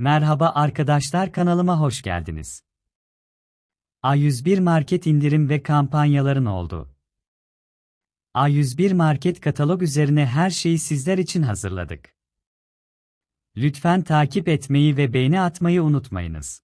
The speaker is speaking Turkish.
Merhaba arkadaşlar kanalıma hoş geldiniz. A101 Market indirim ve kampanyaların oldu. A101 Market katalog üzerine her şeyi sizler için hazırladık. Lütfen takip etmeyi ve beğeni atmayı unutmayınız.